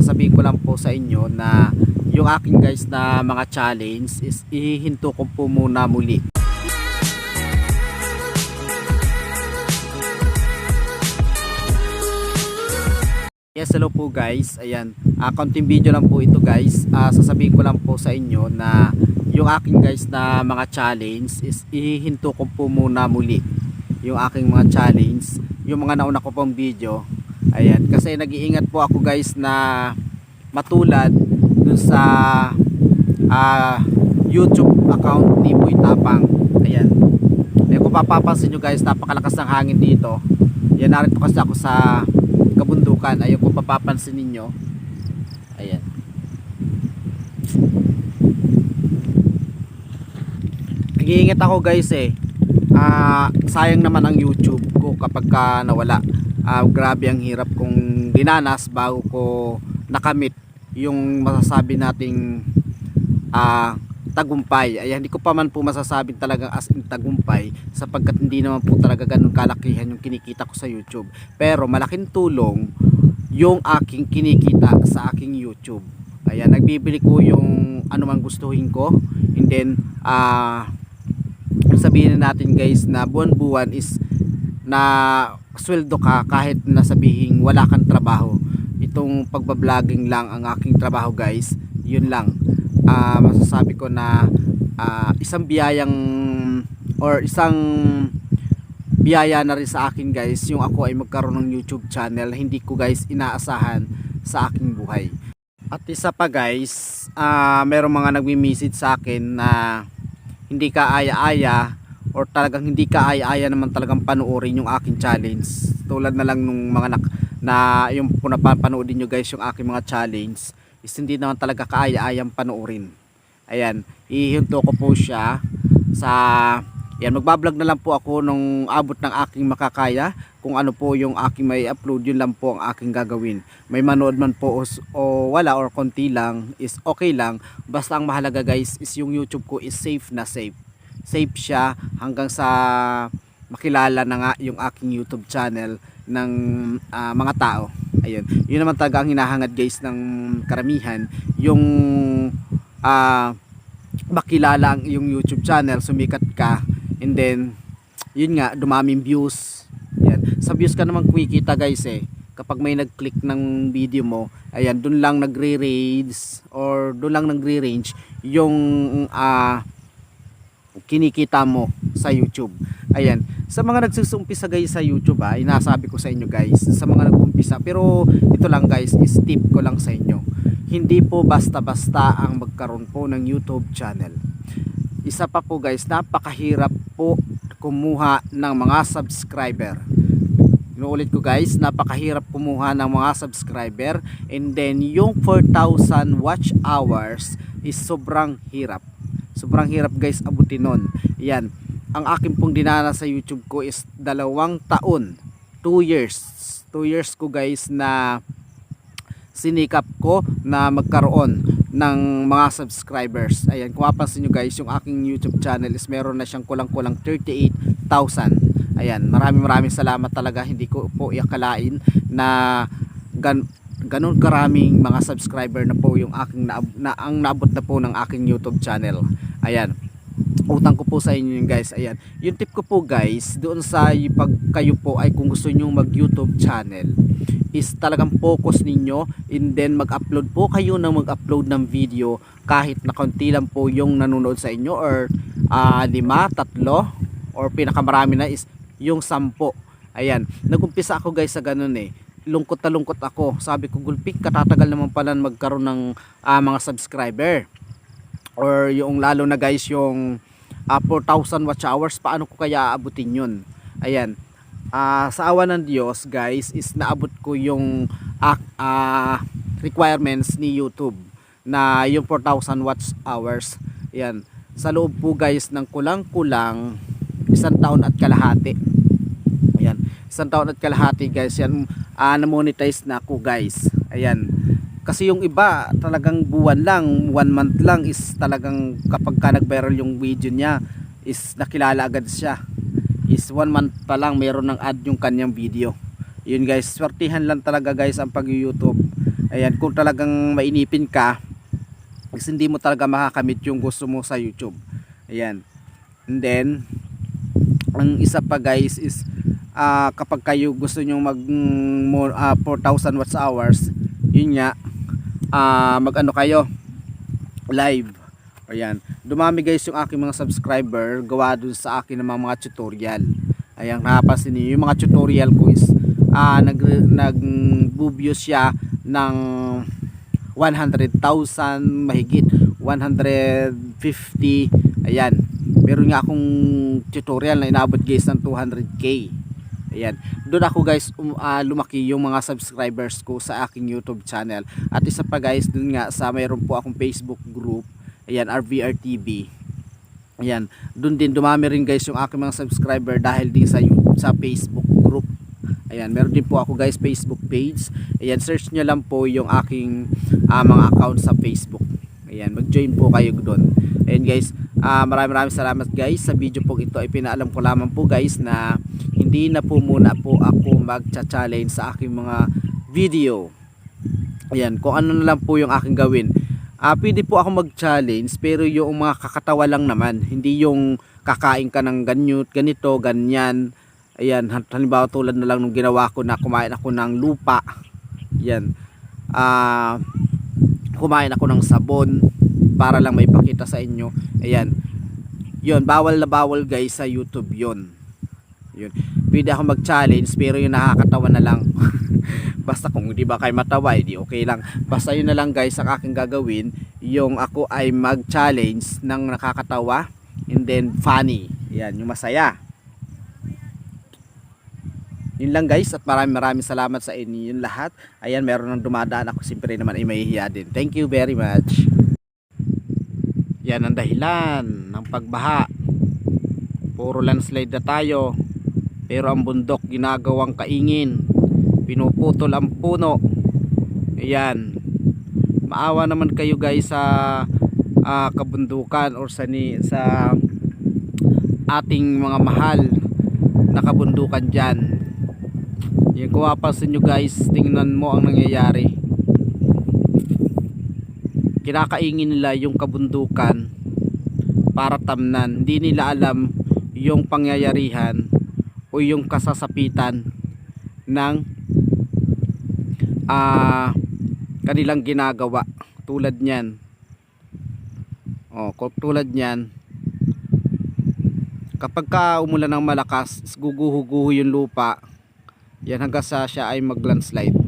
sasabihin ko lang po sa inyo na yung aking guys na mga challenge is ihihinto ko po muna muli. Yes, hello po guys. Ayan, uh, konting video lang po ito guys. Ah, sasabihin ko lang po sa inyo na yung aking guys na mga challenge is ihihinto ko po muna muli. Yung aking mga challenge, yung mga nauna ko pong video. Ayan, kasi nag-iingat po ako guys na matulad dun sa ah, YouTube account ni Boy Tapang. Ayan. Eh, kung papapansin nyo guys, napakalakas ng hangin dito. Yan, narito kasi ako sa kabundukan. Ayun, kung papapansin ninyo. Ayan. Nag-iingat ako guys eh. Ah, sayang naman ang YouTube ko kapag ka nawala. Ah, grabe ang hirap kong dinanas bago ko nakamit yung masasabi nating ah, tagumpay. Ay hindi ko pa man po masasabing talagang as in tagumpay sapagkat hindi naman po talaga ganun kalakihan yung kinikita ko sa YouTube. Pero malaking tulong yung aking kinikita sa aking YouTube. Ayan, nagbibili ko yung man gustuhin ko. And then, ah, sabihin na natin guys na buwan-buwan is na sweldo ka kahit na sabihin wala kang trabaho. Itong pagbablogger lang ang aking trabaho guys. Yun lang. Ah, masasabi ko na ah, isang biyayang or isang biyaya na rin sa akin guys yung ako ay magkaroon ng YouTube channel hindi ko guys inaasahan sa aking buhay at isa pa guys ah merong mga nagmi-message sa akin na hindi ka aya-aya or talagang hindi ka aya-aya naman talagang panuorin yung aking challenge. Tulad na lang nung mga nak na yung kung napapanoodin nyo guys yung aking mga challenge is hindi naman talaga kaaya-ayang panoorin. Ayan ihinto ko po siya sa yan magbablog na lang po ako nung abot ng aking makakaya kung ano po yung aking may upload yun lang po ang aking gagawin. May manood man po o, o wala or konti lang is okay lang. Basta ang mahalaga guys is yung youtube ko is safe na safe safe siya hanggang sa makilala na nga yung aking youtube channel ng ah, mga tao ayun yun naman talaga ang hinahangad guys ng karamihan yung ah makilala ang iyong YouTube channel, sumikat ka, and then, yun nga, dumaming views. Yan. Sa views ka naman kumikita guys eh. Kapag may nag-click ng video mo, ayan, dun lang nagre-range or dun lang nagre-range yung ah kinikita mo sa YouTube. Ayan. Sa mga nagsusumpisa guys sa YouTube ah, inasabi ko sa inyo guys, sa mga nag-umpisa. Pero ito lang guys, is tip ko lang sa inyo. Hindi po basta-basta ang magkaroon po ng YouTube channel. Isa pa po guys, napakahirap po kumuha ng mga subscriber. Inuulit ko guys, napakahirap kumuha ng mga subscriber and then yung 4,000 watch hours is sobrang hirap. Sobrang hirap guys abutin nun. Yan. Ang akin pong dinana sa YouTube ko is dalawang taon. 2 years. 2 years ko guys na sinikap ko na magkaroon ng mga subscribers. Ayan, kung mapansin nyo guys, yung aking YouTube channel is meron na siyang kulang-kulang 38,000. Ayan, maraming maraming salamat talaga. Hindi ko po iakalain na gan ganun karaming mga subscriber na po yung aking na, na ang naabot na po ng aking YouTube channel. Ayan. Utang ko po sa inyo yun guys. Ayan. Yung tip ko po guys, doon sa pag kayo po ay kung gusto niyo mag YouTube channel is talagang focus ninyo and then mag-upload po kayo ng mag-upload ng video kahit na konti lang po yung nanonood sa inyo or ah, lima, tatlo or pinakamarami na is yung sampo. Ayan. Nagumpisa ako guys sa ganun eh lungkot na lungkot ako. Sabi ko, Gulpik, katatagal naman pala magkaroon ng ah, mga subscriber. Or yung lalo na guys, yung ah, 4,000 watch hours, paano ko kaya aabutin yun? Ayan. Ah, sa awa ng Diyos, guys, is naabot ko yung ah, requirements ni YouTube na yung 4,000 watch hours. Ayan. Sa loob po guys ng kulang-kulang isang taon at kalahati. Isang taon at kalahati guys. Yan ah, na-monetize na ako guys. Ayan. Kasi yung iba talagang buwan lang, one month lang is talagang kapag ka nag-viral yung video niya is nakilala agad siya. Is one month pa lang meron ng ad yung kanyang video. Yun guys, swertihan lang talaga guys ang pag-YouTube. Ayan, kung talagang mainipin ka, is hindi mo talaga makakamit yung gusto mo sa YouTube. Ayan. And then, ang isa pa guys is ah, kapag kayo gusto nyo mag more, ah, 4,000 watts hours, yun nga, ah, mag ano kayo, live. Ayan. Dumami guys yung aking mga subscriber gawa dun sa akin ng mga, mga tutorial. Ayan, napapansin niyo yung mga tutorial ko is ah nag nag siya ng 100,000 mahigit 150 ayan meron nga akong tutorial na inaabot guys ng 200k ayan doon ako guys um, ah, lumaki yung mga subscribers ko sa aking youtube channel at isa pa guys doon nga sa mayroon po akong facebook group ayan RVR TV ayan doon din dumami rin guys yung aking mga subscriber dahil din sa sa facebook group Ayan, meron din po ako guys Facebook page. Ayan, search nyo lang po yung aking ah, mga account sa Facebook. Ayan, mag-join po kayo doon. Ayan guys, ah, maraming maraming salamat guys. Sa video po ito ay ko lamang po guys na hindi na po muna po ako magcha-challenge sa aking mga video. Ayan, kung ano na lang po yung aking gawin. Ah, pwede po ako mag-challenge pero yung mga kakatawa lang naman, hindi yung kakain ka ng ganyut, ganito, ganyan. Ayan, halimbawa tulad na lang nung ginawa ko na kumain ako ng lupa. Yan. Ah, kumain ako ng sabon para lang may pakita sa inyo. Ayan. Yun, bawal na bawal guys sa YouTube yun. Yun. Pwede ako mag-challenge pero yung nakakatawa na lang. Basta kung hindi ba kayo matawa, hindi okay lang. Basta yun na lang guys ang aking gagawin. Yung ako ay mag-challenge ng nakakatawa and then funny. Yan, yung masaya. Yun lang guys at maraming maraming salamat sa inyo yun lahat. Ayan, meron nang dumadaan ako siyempre naman ay mahihiya din. Thank you very much. Yan ang dahilan ng pagbaha. Puro landslide na tayo. Pero ang bundok ginagawang kaingin. Pinuputol ang puno. Ayan. Maawa naman kayo guys sa ah, kabundukan or sa ni sa ating mga mahal na kabundukan dyan. Yan kung mapapansin nyo guys, tingnan mo ang nangyayari. Kinakaingin nila yung kabundukan para tamnan. Hindi nila alam yung pangyayarihan o yung kasasapitan ng ah kanilang ginagawa tulad niyan. Oh, tulad niyan, kapag ka umulan ng malakas, guguho-guho yung lupa, yan hanggang sa siya ay mag landslide